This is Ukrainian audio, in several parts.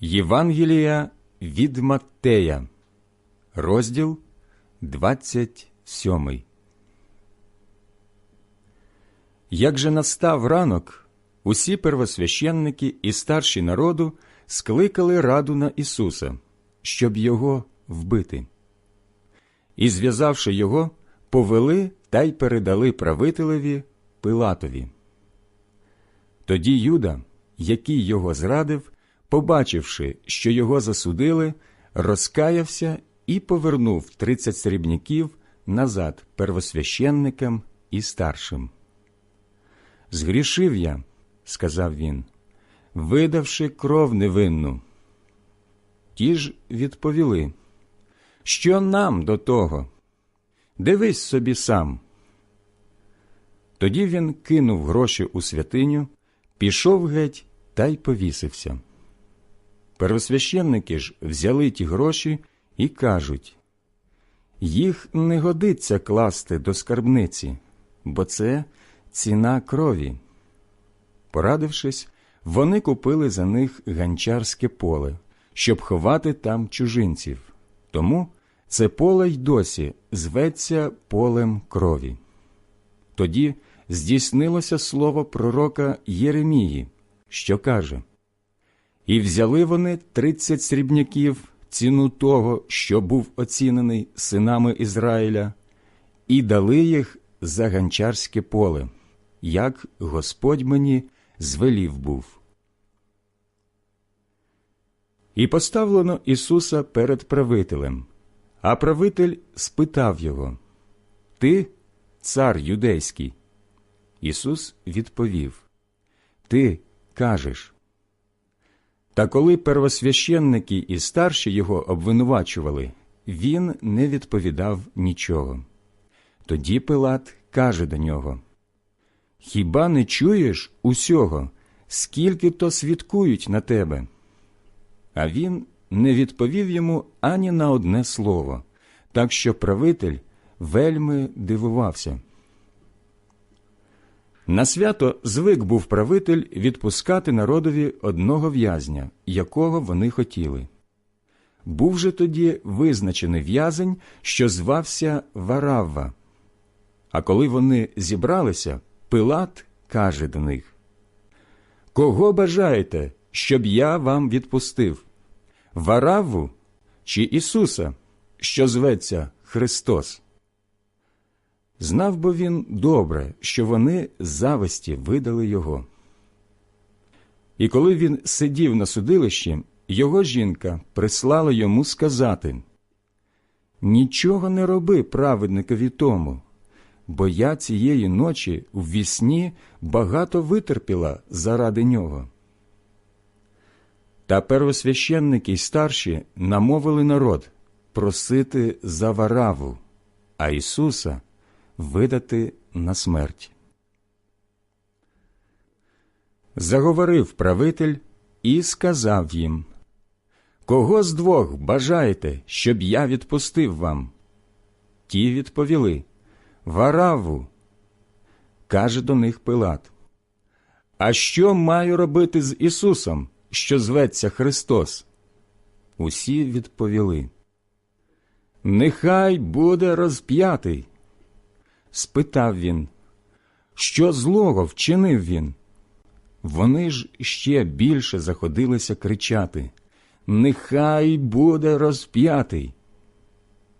Євангелія від Маттея, розділ 27. Як же настав ранок, усі первосвященники і старші народу скликали раду на Ісуса, щоб його вбити. І, зв'язавши його, повели та й передали правителеві Пилатові. Тоді Юда, який його зрадив, побачивши, що його засудили, розкаявся і повернув тридцять срібняків назад первосвященникам і старшим. Згрішив я, сказав він, видавши кров невинну. Ті ж відповіли, що нам до того? Дивись собі сам. Тоді він кинув гроші у святиню, пішов геть та й повісився. Первосвященники ж взяли ті гроші і кажуть їх не годиться класти до скарбниці, бо це ціна крові. Порадившись, вони купили за них ганчарське поле, щоб ховати там чужинців. Тому це поле й досі зветься полем крові. Тоді здійснилося слово пророка Єремії, що каже І взяли вони тридцять срібняків ціну того, що був оцінений синами Ізраїля, і дали їх за ганчарське поле, як Господь мені звелів був. І поставлено Ісуса перед правителем, а правитель спитав його Ти, цар юдейський? Ісус відповів Ти кажеш. Та коли первосвященники і старші його обвинувачували, він не відповідав нічого. Тоді Пилат каже до нього Хіба не чуєш усього, скільки то свідкують на тебе? А він не відповів йому ані на одне слово, так що правитель вельми дивувався. На свято звик був правитель відпускати народові одного в'язня, якого вони хотіли. Був же тоді визначений в'язень, що звався Варавва. А коли вони зібралися, Пилат каже до них Кого бажаєте, щоб я вам відпустив? Варавву чи Ісуса, що зветься Христос? Знав бо він добре, що вони зависті видали його. І коли він сидів на судилищі, його жінка прислала йому сказати Нічого не роби праведникові тому, бо я цієї ночі в вісні багато витерпіла заради нього. Та первосвященники й старші намовили народ просити за вараву, а Ісуса видати на смерть. Заговорив правитель і сказав їм Кого з двох бажаєте, щоб я відпустив вам? Ті відповіли Вараву. Каже до них Пилат. А що маю робити з Ісусом, що зветься Христос? Усі відповіли. Нехай буде розп'ятий спитав він, що злого вчинив він? Вони ж ще більше заходилися кричати Нехай буде розп'ятий.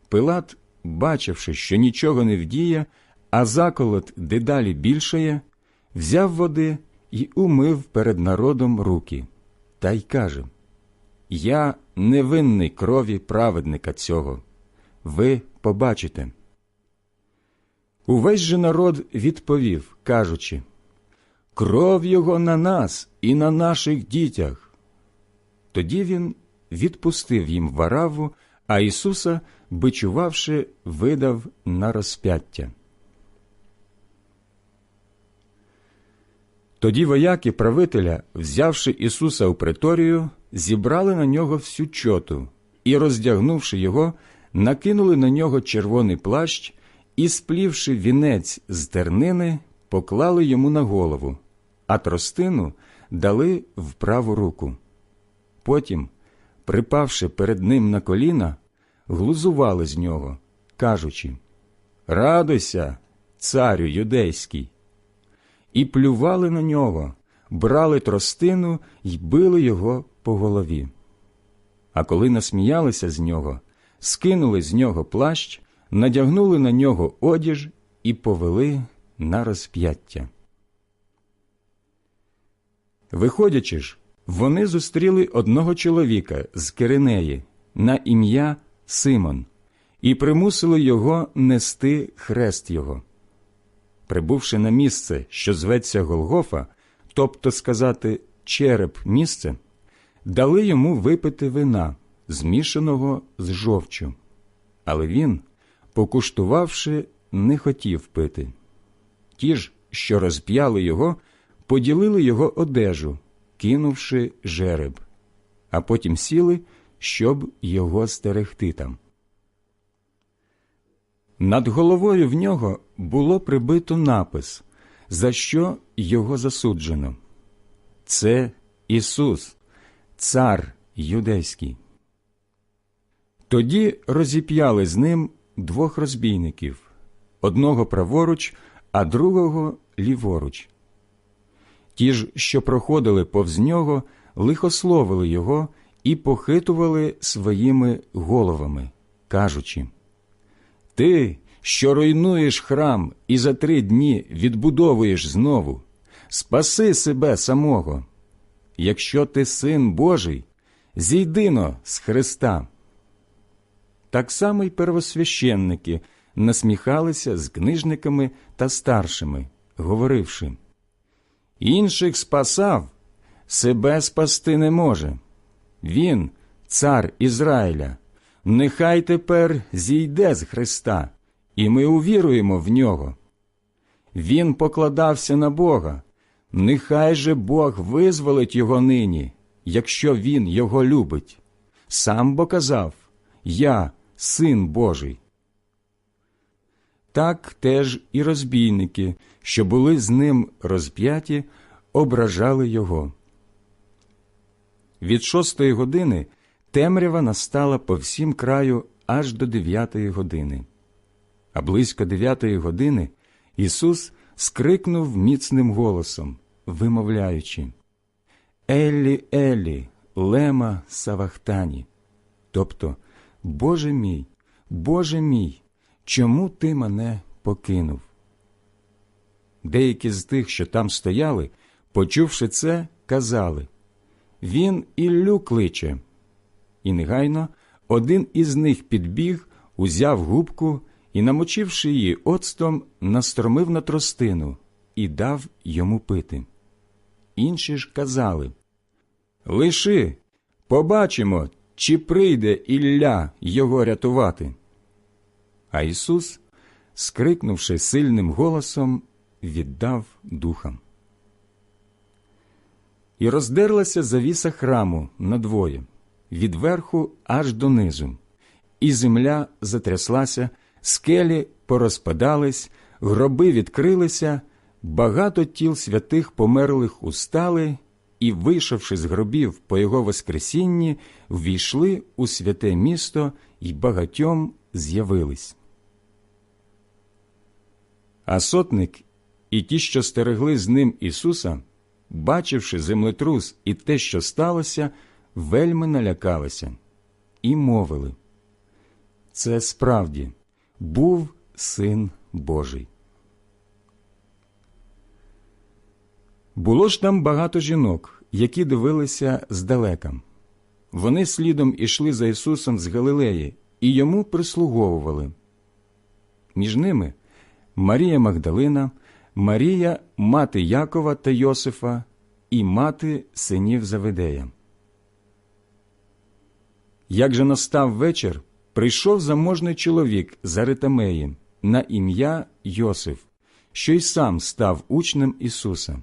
Пилат, бачивши, що нічого не вдіє, а заколот дедалі більшає, взяв води і умив перед народом руки, та й каже Я невинний крові праведника цього. Ви побачите. Увесь же народ відповів, кажучи Кров його на нас і на наших дітях. Тоді він відпустив їм вараву, а Ісуса, бичувавши, видав на розп'яття. Тоді вояки правителя, взявши Ісуса у преторію, зібрали на нього всю чоту і, роздягнувши його, накинули на нього червоний плащ і, сплівши вінець з тернини, поклали йому на голову, а тростину дали в праву руку. Потім, припавши перед ним на коліна, глузували з нього, кажучи Радуйся, царю юдейський. І плювали на нього, брали тростину й били його по голові. А коли насміялися з нього, скинули з нього плащ, надягнули на нього одіж і повели на розп'яття. Виходячи ж, вони зустріли одного чоловіка з Киринеї на ім'я Симон і примусили його нести хрест його. Прибувши на місце, що зветься Голгофа, тобто сказати череп місце, дали йому випити вина, змішаного з жовчю. Але він, покуштувавши, не хотів пити. Ті ж, що розп'яли його, поділили його одежу, кинувши жереб, а потім сіли, щоб його стерегти там. Над головою в нього було прибито напис, за що його засуджено. Це Ісус, Цар Юдейський. Тоді розіп'яли з ним двох розбійників одного праворуч, а другого ліворуч. Ті ж, що проходили повз нього, лихословили його і похитували своїми головами, кажучи Ти, що руйнуєш храм і за три дні відбудовуєш знову, спаси себе самого. Якщо ти син Божий, зійдино з Христа. Так само й первосвященники насміхалися з книжниками та старшими, говоривши Інших спасав, себе спасти не може. Він, цар Ізраїля, нехай тепер зійде з Христа, і ми увіруємо в нього. Він покладався на Бога, нехай же Бог визволить його нині, якщо він його любить. Сам бо казав Я син Божий. Так теж і розбійники, що були з ним розп'яті, ображали його. Від шостої години темрява настала по всім краю аж до дев'ятої години. А близько дев'ятої години Ісус скрикнув міцним голосом, вимовляючи Еллі, Еллі, лема Савахтані. Тобто, Боже мій, Боже мій, чому ти мене покинув? Деякі з тих, що там стояли, почувши це, казали Він Іллю кличе. І негайно один із них підбіг, узяв губку і, намочивши її оцтом, настромив на тростину і дав йому пити. Інші ж казали Лиши, побачимо, чи прийде Ілля його рятувати. А Ісус, скрикнувши сильним голосом, віддав духам. І роздерлася завіса храму надвоє, від верху аж донизу, і земля затряслася, скелі порозпадались, гроби відкрилися, багато тіл святих померлих устали і, вийшовши з гробів по його Воскресінні, ввійшли у святе місто і багатьом з'явились. А сотник і ті, що стерегли з ним Ісуса, бачивши землетрус і те, що сталося, вельми налякалися, і мовили це справді був син Божий. Було ж там багато жінок, які дивилися здалека. Вони слідом ішли за Ісусом з Галилеї і йому прислуговували. Між ними Марія Магдалина, Марія, мати Якова та Йосифа і мати синів Заведея. Як же настав вечір, прийшов заможний чоловік з Аритамеї на ім'я Йосиф, що й сам став учнем Ісуса.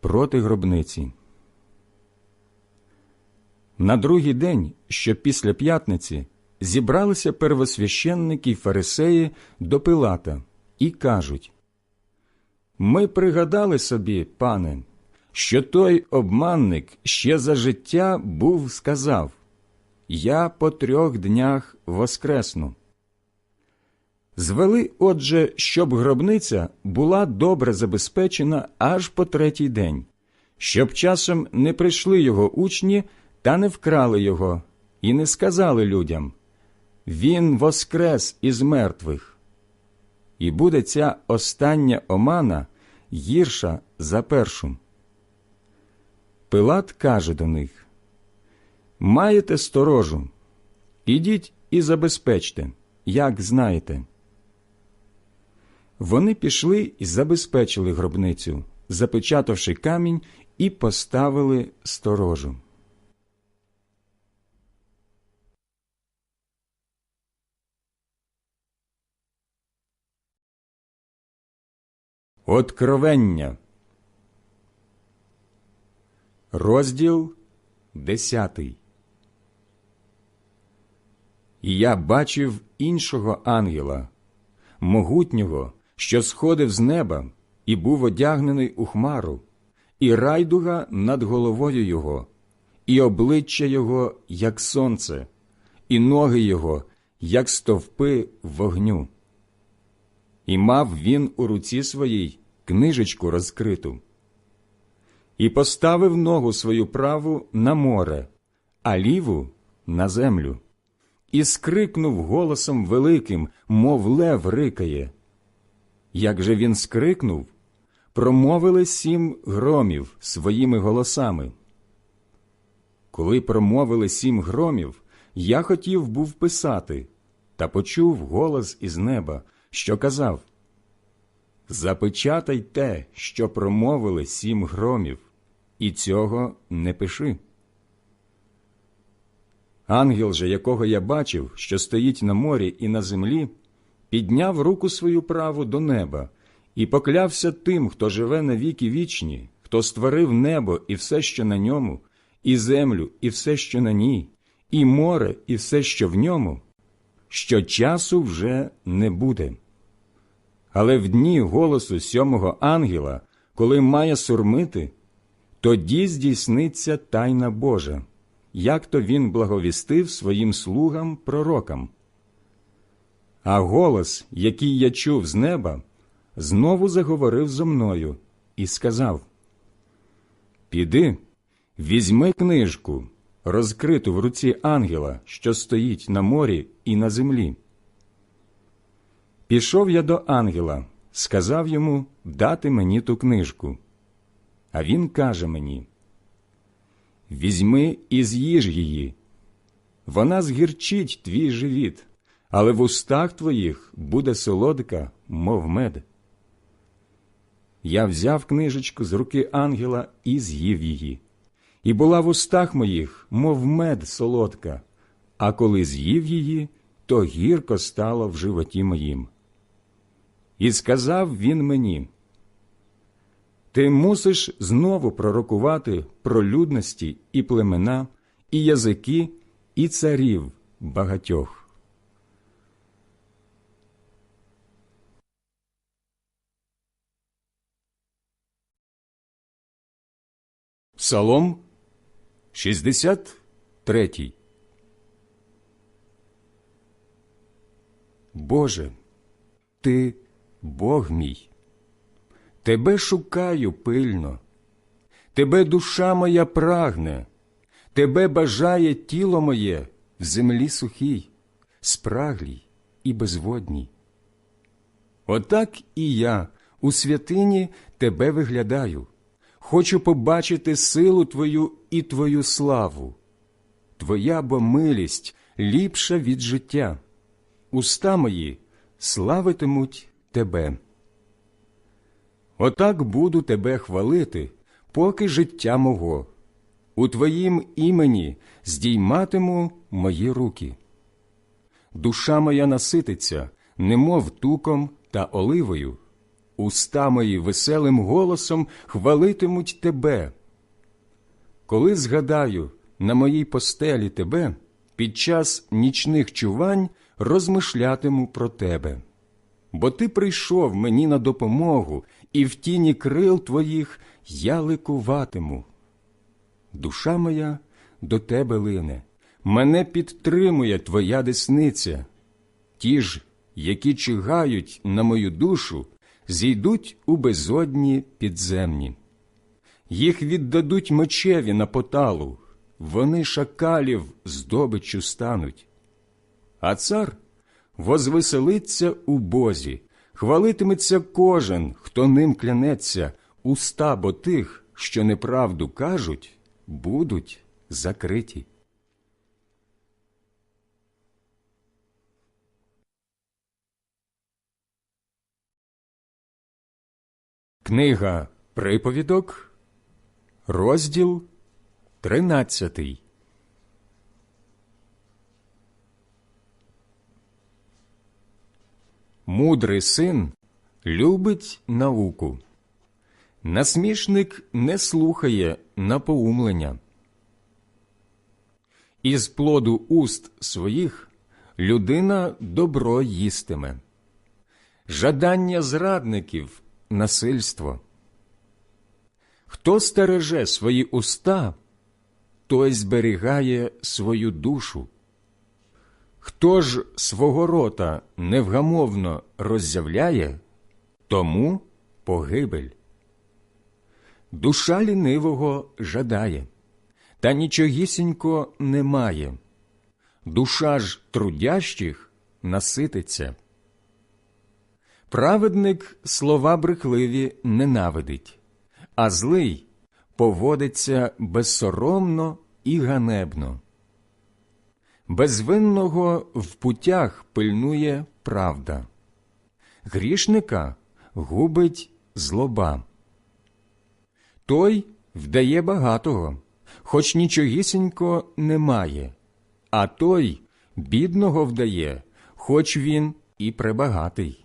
проти гробниці. На другий день, що після п'ятниці, зібралися первосвященники й фарисеї до Пилата і кажуть Ми пригадали собі, пане, що той обманник ще за життя був сказав Я по трьох днях воскресну. Звели, отже, щоб гробниця була добре забезпечена аж по третій день, щоб часом не прийшли його учні та не вкрали його, і не сказали людям Він воскрес із мертвих. І буде ця остання омана гірша за першу. Пилат каже до них Маєте сторожу, ідіть і забезпечте, як знаєте. Вони пішли і забезпечили гробницю, запечатавши камінь і поставили сторожу. Откровення. Розділ десятий. І я бачив іншого ангела, могутнього, що сходив з неба і був одягнений у хмару, і райдуга над головою його, і обличчя його, як сонце, і ноги його, як стовпи вогню. І мав він у руці своїй книжечку розкриту. І поставив ногу свою праву на море, а ліву на землю, і скрикнув голосом великим, мов лев рикає. Як же він скрикнув, промовили сім громів своїми голосами. Коли промовили сім громів, я хотів був писати, та почув голос із неба, що казав Запечатай те, що промовили сім громів, і цього не пиши. Ангел же, якого я бачив, що стоїть на морі і на землі, підняв руку свою праву до неба і поклявся тим, хто живе на віки вічні, хто створив небо і все, що на ньому, і землю, і все, що на ній, і море, і все, що в ньому, що часу вже не буде. Але в дні голосу сьомого ангела, коли має сурмити, тоді здійсниться тайна Божа, як то він благовістив своїм слугам пророкам. А голос, який я чув з неба, знову заговорив зо мною і сказав Піди, візьми книжку, розкриту в руці ангела, що стоїть на морі і на землі. Пішов я до ангела, сказав йому дати мені ту книжку. А він каже мені Візьми і з'їж її. Вона згірчить твій живіт, але в устах твоїх буде солодка, мов мед. Я взяв книжечку з руки ангела і з'їв її, і була в устах моїх, мов мед солодка, а коли з'їв її, то гірко стало в животі моїм. І сказав він мені, Ти мусиш знову пророкувати про людності і племена, і язики, і царів багатьох. Псалом 63 Боже, Ти Бог мій, Тебе шукаю пильно, Тебе душа моя прагне, Тебе бажає тіло моє в землі сухій, спраглій і безводній. Отак і я у святині Тебе виглядаю, хочу побачити силу Твою і Твою славу. Твоя бо милість ліпша від життя, уста мої славитимуть Тебе. Отак буду Тебе хвалити, поки життя мого, у Твоїм імені здійматиму мої руки. Душа моя насититься, немов туком та оливою, уста мої веселим голосом хвалитимуть Тебе. Коли згадаю на моїй постелі Тебе, під час нічних чувань розмишлятиму про Тебе. Бо Ти прийшов мені на допомогу, і в тіні крил Твоїх я ликуватиму. Душа моя до Тебе лине, мене підтримує Твоя десниця. Ті ж, які чигають на мою душу, зійдуть у безодні підземні. Їх віддадуть мечеві на поталу, вони шакалів здобиччю стануть. А цар возвеселиться у Бозі, хвалитиметься кожен, хто ним клянеться, уста бо тих, що неправду кажуть, будуть закриті. Книга Приповідок, розділ тринадцятий. Мудрий син любить науку. Насмішник не слухає напоумлення. Із плоду уст своїх людина добро їстиме. Жадання зрадників насильство. Хто стереже свої уста, той зберігає свою душу. Хто ж свого рота невгамовно роззявляє, тому погибель. Душа лінивого жадає, та нічогісінько немає. Душа ж трудящих насититься. Праведник слова брехливі ненавидить, а злий поводиться безсоромно і ганебно. Безвинного в путях пильнує правда, грішника губить злоба. Той вдає багатого, хоч нічогісінько немає, а той бідного вдає, хоч він і пребагатий.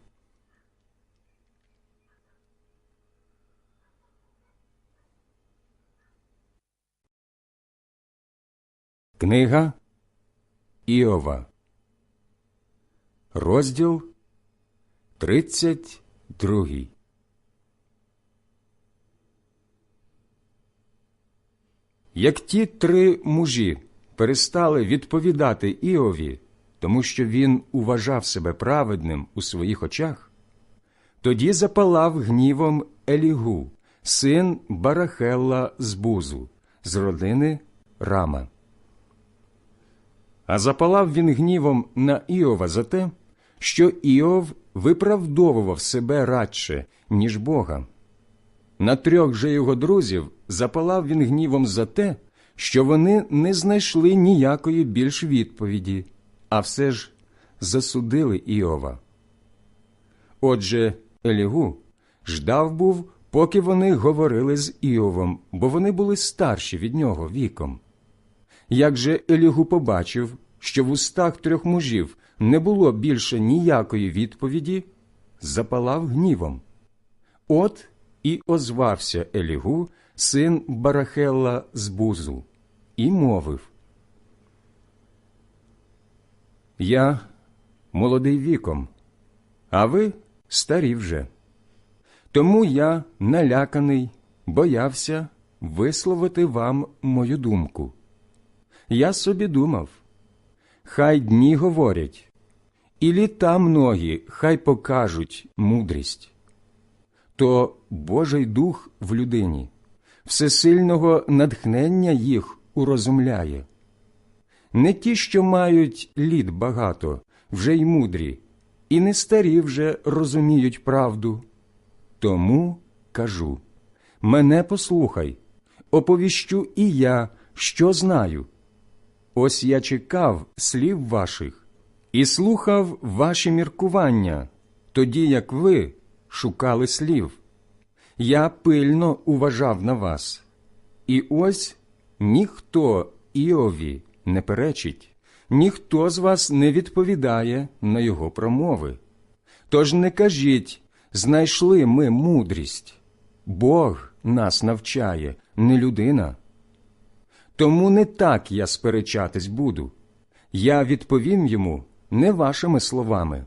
Книга Іова, розділ 32. Як ті три мужі перестали відповідати Іові, тому що він уважав себе праведним у своїх очах, тоді запалав гнівом Елігу, син Барахелла з Бузу, з родини Рама. А запалав він гнівом на Іова за те, що Іов виправдовував себе радше, ніж Бога. На трьох же його друзів запалав він гнівом за те, що вони не знайшли ніякої більш відповіді, а все ж засудили Іова. Отже, Елігу ждав був, поки вони говорили з Іовом, бо вони були старші від нього віком. Як же Елігу побачив, що в устах трьох мужів не було більше ніякої відповіді, запалав гнівом. От і озвався Елігу, син Барахелла з Бузу, і мовив Я молодий віком, а ви старі вже. Тому я наляканий, боявся висловити вам мою думку. Я собі думав, хай дні говорять, і літа многі хай покажуть мудрість. То Божий дух в людині, всесильного натхнення їх урозумляє. Не ті, що мають літ багато, вже й мудрі, і не старі вже розуміють правду. Тому кажу мене послухай, оповіщу і я, що знаю. Ось я чекав слів ваших і слухав ваші міркування, тоді як ви шукали слів. Я пильно уважав на вас, і ось ніхто Іові не перечить, ніхто з вас не відповідає на його промови. Тож не кажіть, знайшли ми мудрість. Бог нас навчає, не людина. Тому не так я сперечатись буду. Я відповім йому не вашими словами.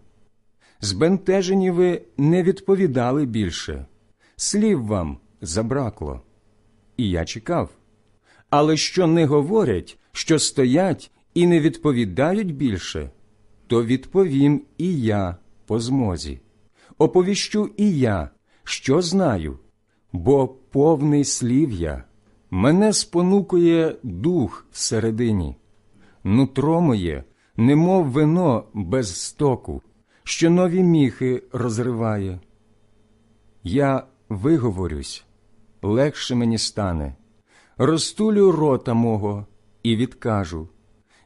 Збентежені ви не відповідали більше, слів вам забракло. І я чекав. Але що не говорять, що стоять і не відповідають більше, то відповім і я по змозі. Оповіщу і я, що знаю, бо повний слів я. Мене спонукує дух всередині, нутро моє, немов вино без стоку, що нові міхи розриває. Я виговорюсь, легше мені стане, розтулю рота мого і відкажу.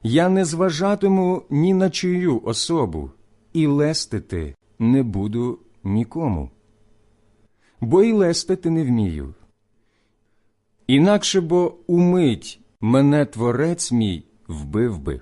Я не зважатиму ні на чию особу, і лестити не буду нікому. Бо й лестити не вмію. Інакше бо умить мене творець мій вбив би.